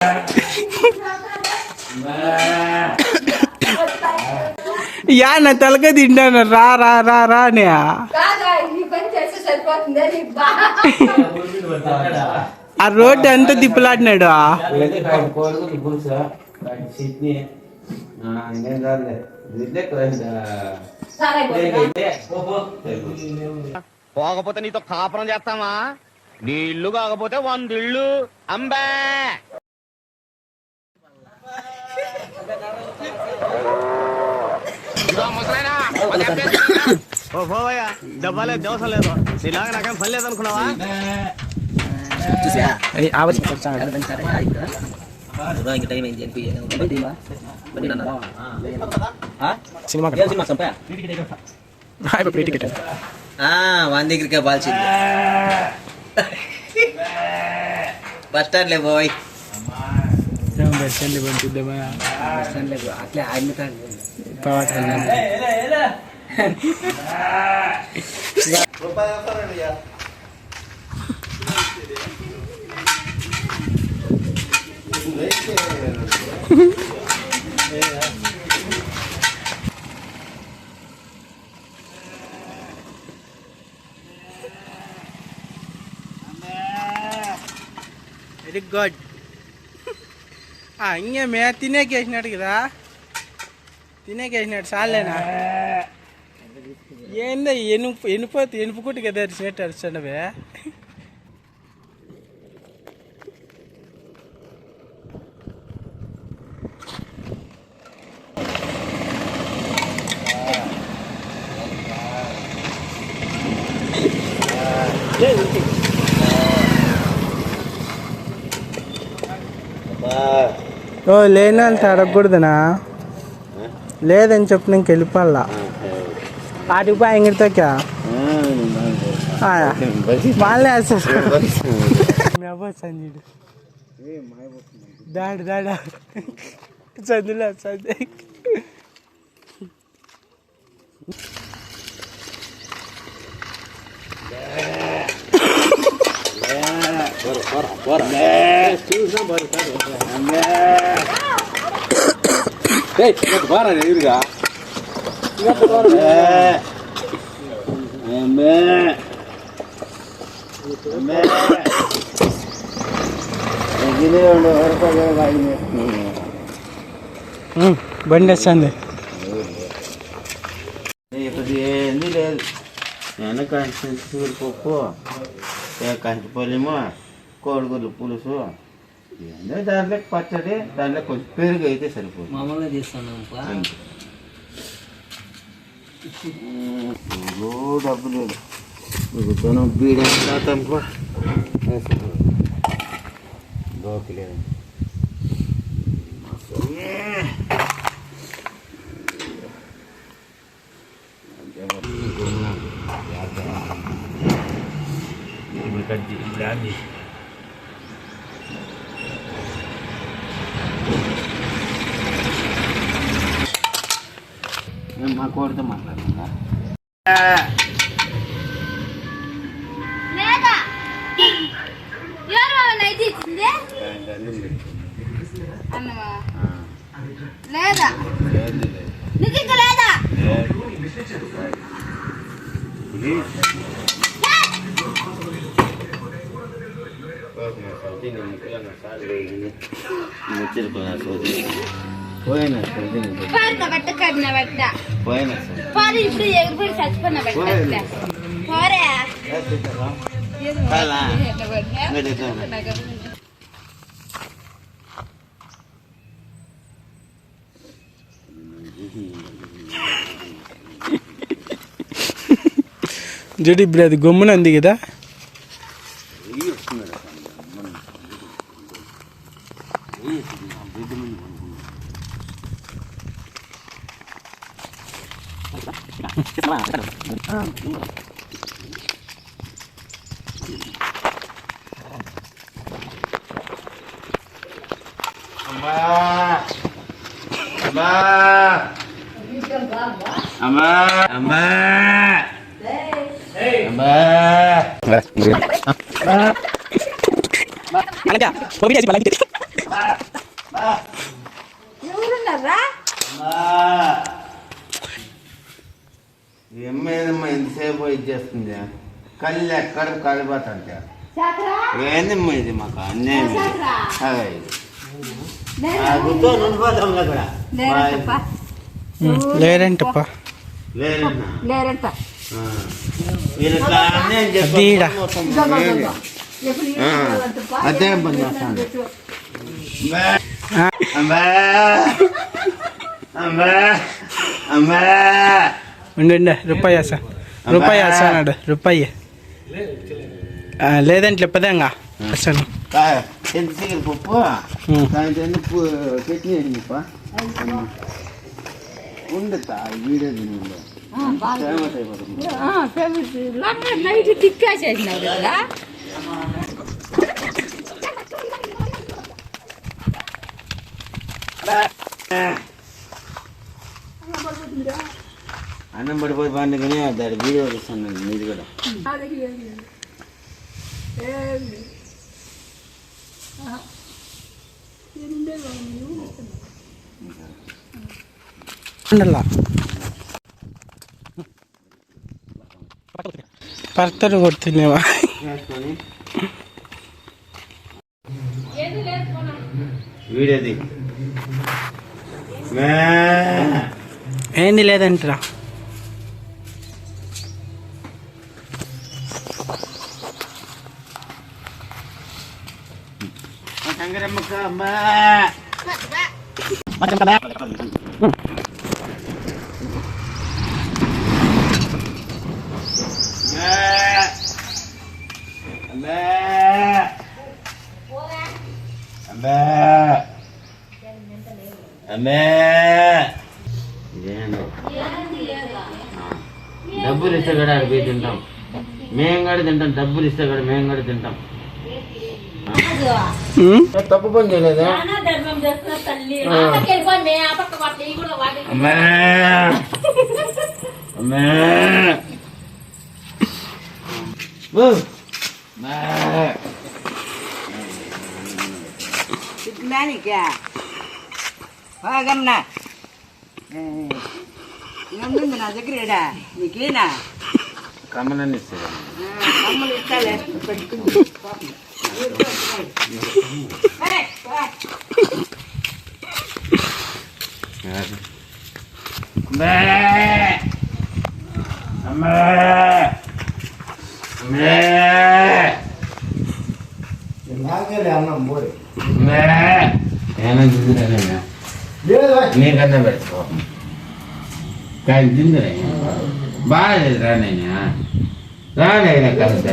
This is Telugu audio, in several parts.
యా నా తలక తింటాను. రా రా రా రా నీ ఆ రోడ్డు అంతా తిప్పలాడినాడు? పోకపోతే నీతో కాపురం చేస్తామా? నీ ఇల్లు కాకపోతే వంద ఇళ్ళు అంబే! ఓ పోవయ్యా. డబ్బాలేదు దోశ లేదు. నీలాగా నాకేం పని లేదనుకున్నావా? వన్ దగ్గరికి బాల్చింది బస్ స్టాండ్ లే పోయి అట్లే వెరీ గుడ్ ఇంకే మే తినేకి వేసినాడు కదా తినేకి వేసినాడు చాలేనా ఏందో ఎనుపు ఎనిపోతే ఎనుపుకుంటు కదా అరిచినట్టు అరిచండవే ఓ లేని అంటే అడగకూడదునా లేదని చెప్పు నేను వెళ్ళిపోవాలా ఆటికి పోయి ఇంగిడితోకా వాళ్ళే వేస్తారు సంజీడు దాడు దాడా చదువులే చదువు ఎదురుగా బండి వస్తుంది ఇప్పుడు ఏంది లేదు నేను కంచి సూరిపప్పు కంచిపల్లిమో కోడిగుడ్లు పులుసు ఏందో దాంట్లో పచ్చడి దాంట్లో కొంచెం పెరుగు అయితే సరిపోతుంది. మామూలుగా చేస్తాను. ఏదో డబ్బు లేదు మిగుతాను బీడే తాతనుకో దోకి లేదు నేను మా కోడితో మాట్లాడుతున్నా లేదా ఎవరు నైట్ ఇచ్చింది అన్నమా లేదా నిజంగా లేదా పోయినా పారిన బట్ట కడిన బట్ట పోయినా పారి ఇప్పుడు ఎగిరిపడి చచ్చిపోయిన బట్ట పోరే కాలా? జడి ఇప్పుడు అది గమ్మున ఉంది కదా ఏమేదమ్మా ఇంతసేపు ఇచ్చేస్తుంది. కళ్ళు ఎక్కడ కలిపోతా ఏందమ్మా ఇది మాకు అన్యాయం అదే లేరంటప్పా లేరంట. అదే పని చేస్తాను. అమ్మా. ఆ. అమ్మా. అమ్మా. అమ్మా. ఉండు ఉండు రూపాయి వేసా. రూపాయి వేస్తాడు రూపాయి. ఆ, లేదంటే కా- ఎంత సీకిరి పప్పు ఉం. దాంట్లో ఎన్ని పు- చట్నీ వేయండిప్ప ఉండతా వీడియో తిని ఆ, బాగా. ఫేమస్ అయిపోతుంది ఆ, ఫేమస్. లంగా నైట్ తిక్కేసేసినావు కదా అన్నం పడిపోయి బాగుంది కానీ దాని వీడియో తీస్తాను మీది కూడా ఉండలా పర్తరు కొడుతుందేమా వేసుకొని వీడియోది మే. ఏంది లేదంటరా. కంగరమ్మక్క అమ్మా అమ్మా అమ్మా అమ్మా ఇదేందో డబ్బులు ఇస్తే కూడా అక్కడ పోయి తింటాం మేము కూడా తింటాం డబ్బులు ఇస్తే కూడా మేము కూడా తింటాం ఉం? తప్పు పని చేయలేదా ధర్మం చేస్తున్న తల్లి ఆపక్కకి వెళ్ళిపోయి మే ఆ పక్క వాటి ఇవి కూడా వాటి అమ్మా అమ్మా ఓ అమ్మా Manica. Pagam na. నన్ను నా దగ్గర ఏడా నీకేనా కమలని ఇస్తుంది అమ్మలు ఇస్తాలే Mẹ Mẹ Mẹ Mẹ நீ கண்ண பெருசோ கை திந்துறேன் பாரு தானே தானே கருத்து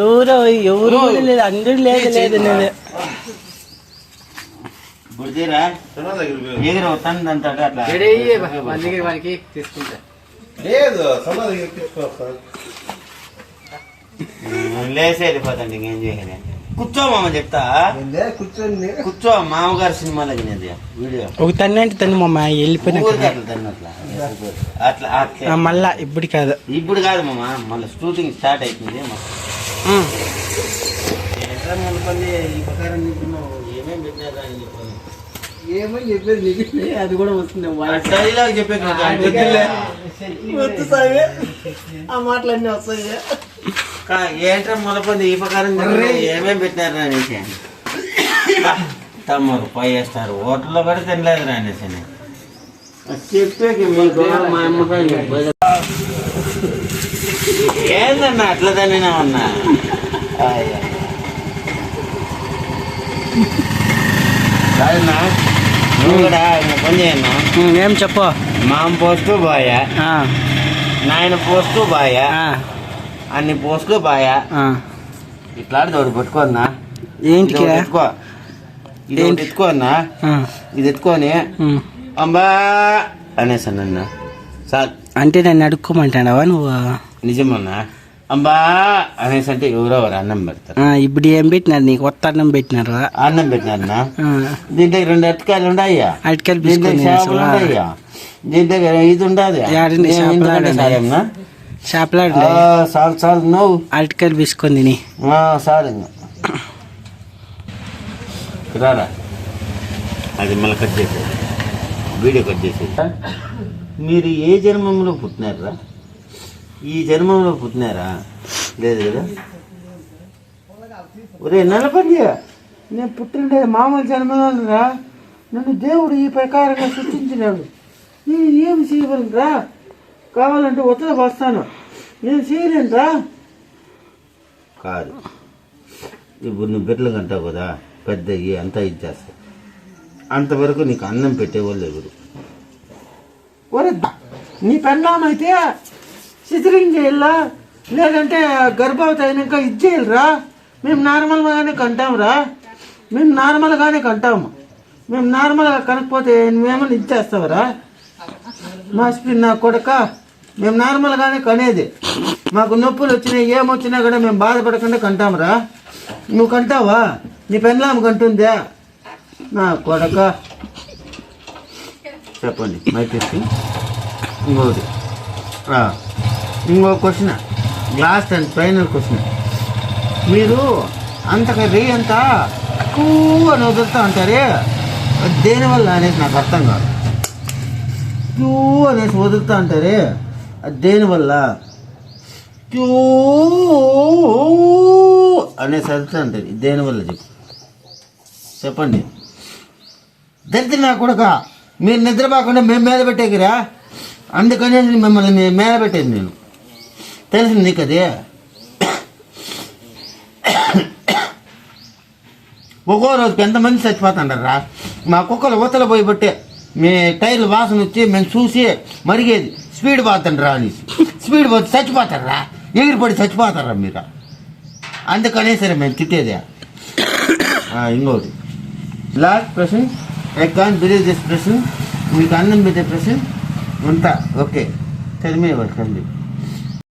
ఎవరో ఎవరు లేదు అందరూ లేదు లేదు లేదు. బుర్జీరా ఎగిరి వస్తాను అంటాడు అట్లా? లేసి వెళ్ళిపోతాండి ఇంకేం చేయాలి. కూర్చో మామ చెప్తా. కూర్చో మామగారు సినిమాలో వీడియో. ఒక తన్ని అంటే తన్ని మా అమ్మ వెళ్ళిపోయినాక ఊరికి అట్లా అట్లా. మళ్ళా ఇప్పుడు కాదు. ఇప్పుడు కాదు మామ మళ్ళీ షూటింగ్ స్టార్ట్ అవుతుంది ఏమని చెప్పేది నీకు అది కూడా వస్తుంది. ఆ మాటలన్నీ వస్తాయి. ఏంట్రా మొలపంది ఈ ప్రకారం తిన్నావు? ఏమేం పెట్టినారా అనేసి తమ్ముడు ఫైవ్ స్టార్ హోటల్లో కూడా తినలేదు అనేసి. చెప్పేకి మా అమ్మకాయ ఏందన్నా అట్లా తిన్నామన్నా కాదన్నా నువ్వు కూడా పని చేయన్నా? ఏం చెప్పు? మామ పోస్తూ బాయా. నాయన పోస్తూ బాయా. అన్ని పోస్తూ బాయా. ఇట్లా తోడు పట్టుకోన్నా ఒకటి ఎత్తుకో. ఇది ఒకటి ఏంటి? ఎత్తుకోన్నా ఆ, ఇది ఎత్తుకొని. అంబా అనేసాను నన్ను సార్. అంటే నన్ను అడుక్కోమంటావా నువ్వు? నిజమన్నా? అమ్మా అనేసి అంటే ఎవరో అన్నం పెడతారు. ఇప్పుడు ఏం పెట్టినారు? నీకు కొత్త అన్నం పెట్టినారు అన్నం? పెట్టినారన్నా ఆ, దీంట్లో రెండు అరటికాయలు ఉన్నాయా? అరటికాయలు చేపలు ఉన్నాయా? దీంట్లో ఇది ఉండదు. చేపలాడు చాలు చాలు నవ్వు? అరటికాయలు చాలు ఇంకా. రారా? అది మళ్ళీ కట్ చేసేది వీడియో కట్ చేసేది మీరు ఏ జన్మంలో పుట్టినారా ఈ జన్మంలో పుట్టినారా? లేదు కదా? ఒరే నలపల్లి నేను పుట్టిండేది మామూలు జన్మరా నన్ను దేవుడు ఈ ప్రకారంగా సృష్టించినాడు. నేను ఏమి చేయగలనురా? కావాలంటే ఉత్తర వస్తాను నేను చేయలేనురా. కాదు. ఇప్పుడు నువ్వు బిడ్డలు కంటావు కదా పెద్ద అంతా ఇచ్చేస్తావు అంతవరకు నీకు అన్నం పెట్టేవాళ్ళు ఎవరు? ఒరే నీ పెళ్ళామైతే సిజరింగ్ చేయాలా? లేదంటే గర్భవతి అయినాక ఇది చేయాలరా? మేము నార్మల్గానే కంటాంరా? మేము నార్మల్గానే కంటాము. మేము నార్మల్గా కనకపోతే మేమని ఇచ్చేస్తావరా మా స్పిన్ నా కొడక మేము నార్మల్గానే కనేది. మాకు నొప్పులు వచ్చినాయి ఏమొచ్చినా కూడా మేము బాధపడకుండా కంటాంరా? నువ్వు కంటావా? నీ పెళ్ళాం కంటుందా? నా కొడక. చెప్పండి మైక్ ఇంకోటి. ఇంకో question last and final question మీరు అంతగా రే అంతా ఎక్కువ అని వదులుతూ ఉంటారే? దేనివల్ల అనేది నాకు అర్థం కాదు. క్యూ అనేసి వదులుతూ అంటారే అది దేనివల్ల క్యూ అనేసి వదులుతూ ఉంటుంది దేనివల్ల చెప్పు. చెప్పండి. దరిద్ర నా కొడుక మీరు నిద్రపోకుండా మేము మీద పెట్టేకిరా? అందుకనే మిమ్మల్ని మే- మేల పెట్టేది నేను. తెలిసింది నీకు అది ఒక్కో రోజుకి ఎంతమంది చచ్చిపోతుంటారా మా కుక్కలు ఊతల పోయి బట్టే మీ టైర్లు వాసన వచ్చి మేము చూసి మరిగేది స్పీడ్ పోతుండ్రా అనేసి. స్పీడ్ పోతే చచ్చిపోతారా? ఎగిరిపడి చచ్చిపోతారా మీరు? అందుకనే సరే మేము తిట్టేదే. ఇంకోటి. లాస్ట్ ప్రశ్న ఐ కాన్ బిలీవ్ దిస్ ప్రశ్న మీకు అన్నం పెట్టే ప్రశ్న ఉంటా ఓకే. చదివే అండి